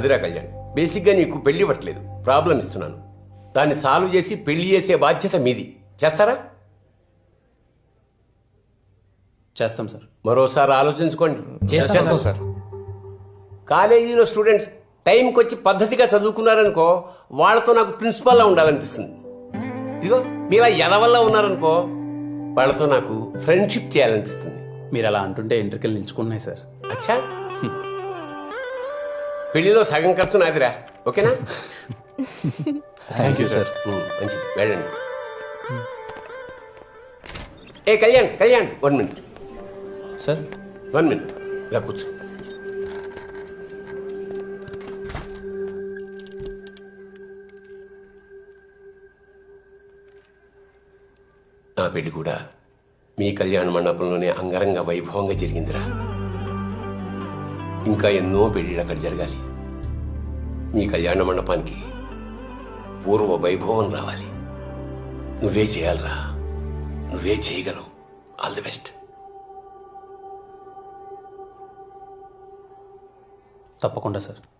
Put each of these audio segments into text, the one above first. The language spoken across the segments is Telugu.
అదిరా కళ్యాణ్ బేసిక్గా నీకు పెళ్ళి ఇవ్వట్లేదు. ప్రాబ్లం ఇస్తున్నాను. దాన్ని సాల్వ్ చేసి పెళ్ళి చేసే బాధ్యత మీది. చేస్తారా? చేస్తాం సార్. మరోసారి ఆలోచించుకోండి. చేస్తాం. సార్. కాలేజీలో స్టూడెంట్స్ టైంకి వచ్చి పద్ధతిగా చదువుకున్నారనుకో వాళ్ళతో నాకు ప్రిన్సిపాల్లా ఉండాలనిపిస్తుంది. ఇదిగో మీలా ఎదవల్లా ఉన్నారనుకో వాళ్ళతో నాకు ఫ్రెండ్షిప్ చేయాలనిపిస్తుంది. మీరు అలా అంటుంటే ఎంట్రికలు నిల్చుకున్నాయి సార్. అచ్చా? పెళ్ళిలో సగం ఖర్చు నాదిరా. ఓకేనా? థ్యాంక్ యూ సార్ మంచిది. వెళ్ళండి. ఏ Kalyan Kalyan one minute sir one minute ఇలా కూర్చో. నా పెళ్ళి కూడా మీ కళ్యాణ మండపంలోనే అంగరంగ వైభవంగా జరిగిందిరా. ఇంకా ఎన్నో పెళ్ళిళ్ళు అక్కడ జరగాలి. మీ కళ్యాణ మండపానికి పూర్వ వైభవం రావాలి. నువ్వే చేయాలరా. నువ్వే చేయగలవు. All the best. తప్పకుండా సార్.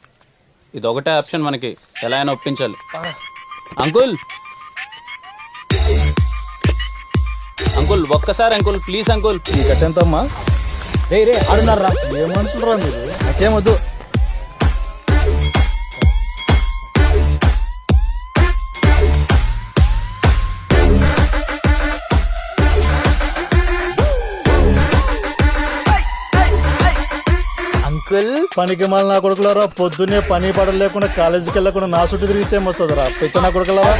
ఇది ఒకటే ఆప్షన్ మనకి. ఎలా అయినా ఒప్పించాలి. అంకుల్! అంకుల్ ఒక్కసారి అంకుల్ ప్లీజ్ అంకుల్. ఈ కట్టెంతమ్మా? రే రే ఆడున్నారా? ఏ మనుషులు రా మీరు? నాకేం అంకుల్. పనికి మళ్ళీ నా కొడుకులారా పొద్దున్నే పని పడలు లేకుండా కాలేజీకి వెళ్ళకుండా నా చుట్టూ తిరిగితే వస్తుందిరా పిచ్చ నా కొడుకులారా?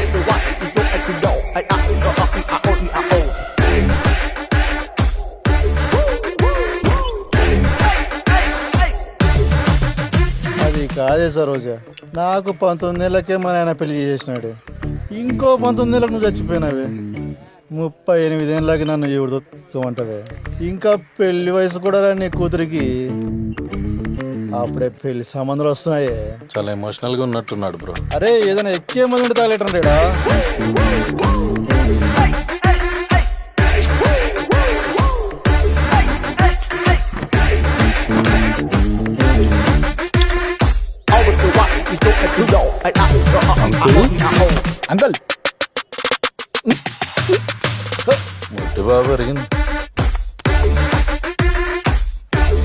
అది కాదే సరోజా. నాకు పంతొమ్మిది నెలలకే మా నాయన పెళ్ళి చేసేసినాడు ఇంకో పంతొమ్మిది నెలలకు నువ్వు చచ్చిపోయినావే. ముప్పై ఎనిమిది ఏళ్ళకి నన్ను ఎవరు దొక్కుమంటావే. ఇంకా పెళ్ళి వయసు కూడా రా నీ కూతురికి. అప్పుడే పెళ్ళి సంబంధాలు వస్తున్నాయే. చాలా ఎమోషనల్గా ఉన్నట్టున్నాడు బ్రో అరే ఏదైనా ఎక్కే మంది ఉంటే తాగలేటంటాడా అంకుల్. ముట్టి బాబు ఎరిగింది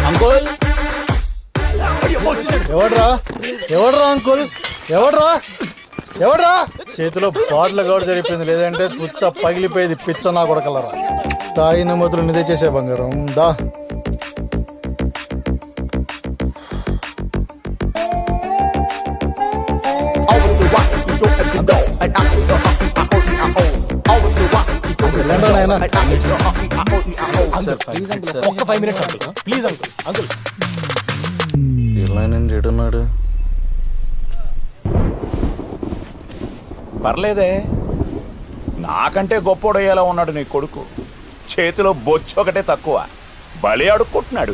అంకుల్. ఎవడ్రా? ఎవడ్రా అంకుల్? ఎవడ్రా? ఎవడ్రా? చేతిలో బాటిల్ గౌడ జరిపోయింది లేదంటే పుచ్చ పగిలిపోయేది పిచ్చ నా కొడకలరా. తాగిన మొదలు నిదే చేసే బంగారం. దా. మినిట్స్ అంకుల్ ప్లీజ్ అంకుల్ ఏంటి ఏడున్నాడు పర్లేదే నాకంటే గొప్పోడయ్యేలా ఉన్నాడు నీ కొడుకు చేతిలో బొచ్చు ఒకటే తక్కువ బలి అడుక్కుంటున్నాడు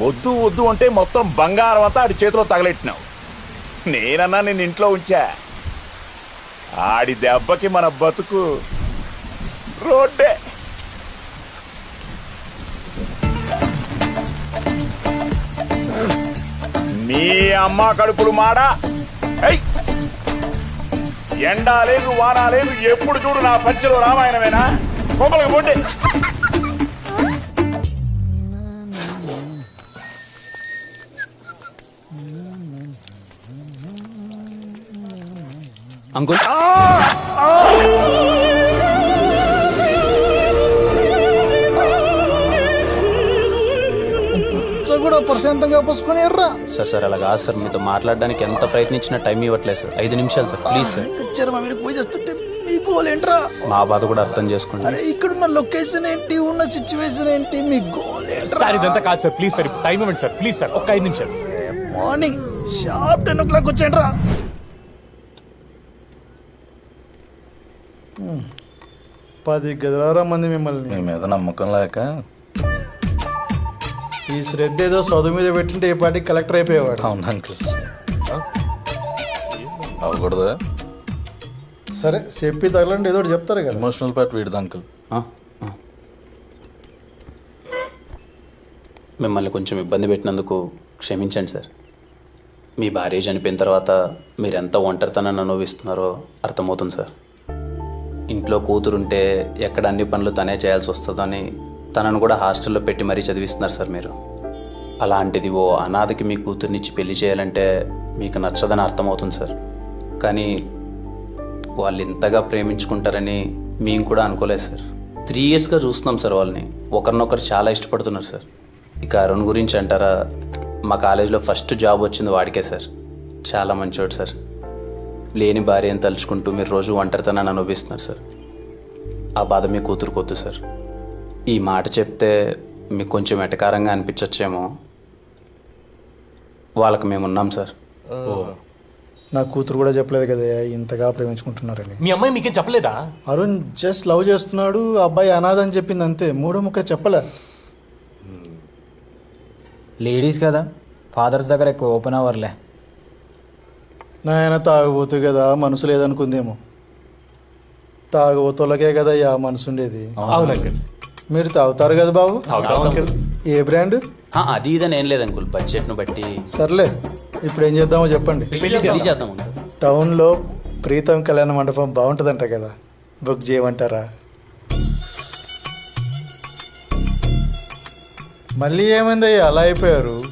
వద్దు వద్దు అంటే మొత్తం బంగారం అంతా ఆడి చేతిలో తగలెట్టినావు నేనన్నా నేను ఇంట్లో ఉంచా ఆడి దెబ్బకి మన బతుకు రోడ్డే నీ అమ్మ కడుపులు మాడా! ఎండా లేదు వానా లేదు ఎప్పుడు చూడు నా పంచలో రామాయణమేనా? కొమ్మలకి పోండి అంకుల్. కూడా ప్రశాంతంగా పోసుకొని ఎర్రా. సార్ సార్ అలా కాదు సార్. మీతో మాట్లాడడానికి ఎంత ప్రయత్నించినా టైం ఇవ్వట్లేదు సార్. ఐదు నిమిషాలు సార్ ప్లీజ్ సార్. చర్మ మీరు పూజ చేస్తుంటే మీ గోల్ ఏంట్రా? మా బాధ కూడా అర్థం చేసుకోండి. అరే ఇక్కడున్న లొకేషన్ ఏంటి? ఉన్న సిచ్యువేషన్ ఏంటి? మీ గోల్ ఏంట్రా? సార్ ఇదంతా కాదు సార్. ప్లీజ్ సార్ టైం ఇవ్వండి సార్. ప్లీజ్ సార్ ఒక్క ఐదు నిమిషాలు. Morning sharp ten o'clock వచ్చేయండి రా పది గదిలారా మంది మిమ్మల్ని. మీ మీద నమ్మకం లేక ఈ శ్రద్ధ ఏదో చదువు మీద పెట్టింటే ఏ పాటికి కలెక్టర్ అయిపోయేవాడు. అవును అంకుల్. అవ్వకూడదా? సరే చెప్పి తగలండి ఏదో ఒకటి చెప్తారు కదా. ఎమోషనల్ పార్ట్ వీడిది అంకుల్. మిమ్మల్ని కొంచెం ఇబ్బంది పెట్టినందుకు క్షమించండి సార్. మీ భార్య చనిపోయిన తర్వాత మీరు ఎంత ఒంటరితనాన్ని అనుభవిస్తున్నారో అర్థమవుతుంది సార్. ఇంట్లో కూతురుంటే ఎక్కడ అన్ని పనులు తనే చేయాల్సి వస్తుందని తనను కూడా హాస్టల్లో పెట్టి మరీ చదివిస్తున్నారు సార్ మీరు. అలాంటిది ఓ అనాథకి మీ కూతుర్నిచ్చి పెళ్ళి చేయాలంటే మీకు నచ్చదని అర్థమవుతుంది సార్. కానీ వాళ్ళు ఇంతగా ప్రేమించుకుంటారని మేము కూడా అనుకోలేదు సార్. త్రీ ఇయర్స్గా చూస్తున్నాం సార్ వాళ్ళని. ఒకరినొకరు చాలా ఇష్టపడుతున్నారు సార్. ఇక అరుణ్ గురించి అంటారా? మా కాలేజీలో ఫస్ట్ జాబ్ వచ్చింది వాడికే సార్. చాలా మంచివాడు సార్. లేని భార్యను తలుచుకుంటూ మీరు రోజు ఒంటరితనాన్ని అనుభవిస్తున్నారు సార్. ఆ బాధ మీ కూతురు కొద్దు సార్. ఈ మాట చెప్తే మీకు కొంచెం ఎటకారంగా అనిపించచ్చేమో. వాళ్ళకి మేము ఉన్నాం సార్. నా కూతురు కూడా చెప్పలేదు కదా ఇంతగా ప్రేమించుకుంటున్నారని. మీ అమ్మాయి మీకేం చెప్పలేదా? అరుణ్ జస్ట్ లవ్ చేస్తున్నాడు ఆ అబ్బాయి అనాథ అని చెప్పింది అంతే మూడో ముక్క చెప్పలే. లేడీస్ కదా ఫాదర్స్ దగ్గర ఎక్కువ ఓపెన్ అవర్లే. నాయన తాగబోతు కదా మనసు లేదనుకుందేమో. తాగబోతులకే కదా మనసు ఉండేది అవును అంకుల్. మీరు తాగుతారు కదా బాబు? తాగుతాం. అంకుల్ ఏ బ్రాండ్? ఆ, అది ఇదని ఏం లేదు అంకుల్. బడ్జెట్ను బట్టి. సర్లే ఇప్పుడు ఏం చేద్దామో చెప్పండి. పెళ్ళి చేద్దాం అంకుల్. టౌన్లో ప్రీతం కళ్యాణ మండపం బాగుంటుందంట కదా. బుక్ చేయమంటారా? మళ్ళీ ఏమైందయ్యా? అలా అయిపోయారు.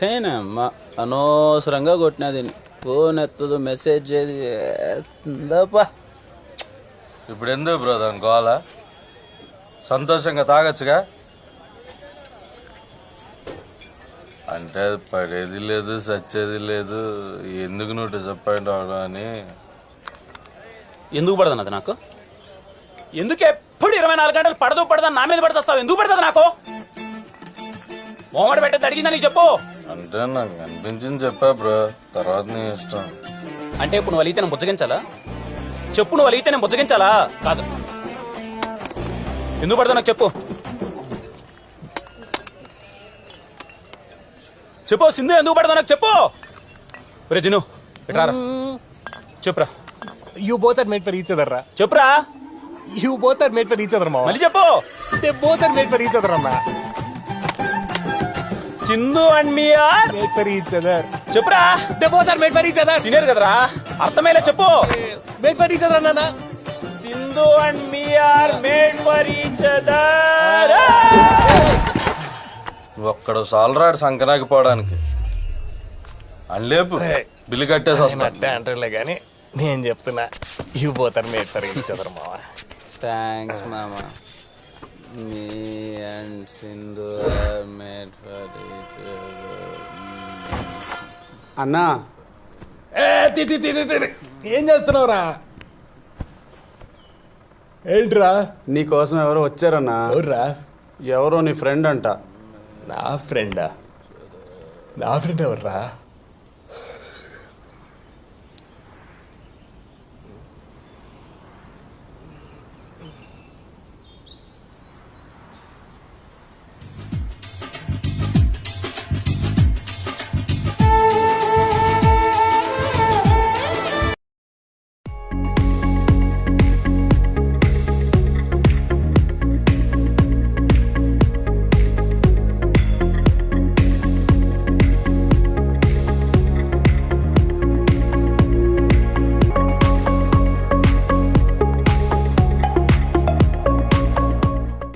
చేయనమ్మా అనవసరంగా కొట్టినది. ఫోన్ ఎత్తదు మెసేజ్ ఎత్తుందప్పా ఇప్పుడు ఎందుకు బ్రదర్? గోల? సంతోషంగా తాగొచ్చుగా? అంటే పడేది లేదు సచ్చేది లేదు. ఎందుకు నువ్వు డిసప్పాయింట్ అవడం అని? ఎందుకు పడదు అది నాకు? ఎందుకు ఎప్పుడు ఇరవై నాలుగు గంటలు పడదు పడదా నా మీద పడుతావు ఎందుకు పడుతుంది నాకు? మోమడి పెట్టేది అడిగిందా నీకు చెప్పు. అంటే నాకు అనిపించింది చెప్పా బ్రో. తర్వాత నీ ఇష్టం. అంటే ఇప్పుడు నువ్వు అలిగితే నేను బుజ్జగించాలా? చెప్పు నువ్వు అలిగితే నేను బుజ్జగించాలా? కాదు. ఎందుకు పడతా నాకు చెప్పు. చెప్పు సింధు ఎందుకు పడతా నాకు చెప్పు. రే దిను ఎట్రారా చెప్పురా. You both are made for each other రా. చెప్పురా. You both are made for each other మా మళ్ళీ చెప్పు. They both are made for each other అన్నా. Sindhu and me are made for each other. చెప్పురా? They both are made for each other senior కదరా? అర్థమయ్యేలా చెప్పు? మేడ్ ఫర్ ఈచ్ అదర్ అన్నా Sindhu and me are made for each other. ఒక్కడు సాలరాడు సంకనాకి పోవడానికి. అని లేపు. బిల్లు కట్టేసి వస్తా అట్టే అంటారులే కానీ నేను చెప్తున్నా both are made for each other మావా. థ్యాంక్స్ మామా. Me and Sindhu made for each అన్నా. ఏ తి తి తి తి, తి, తి. ఏం చేస్తున్నావురా? ఏంట్రా? నీకోసం ఎవరో వచ్చారన్నా. ఎవర్రా? ఎవరో నీ ఫ్రెండ్ అంట. నా ఫ్రెండా? నా ఫ్రెండ్ ఎవర్రా?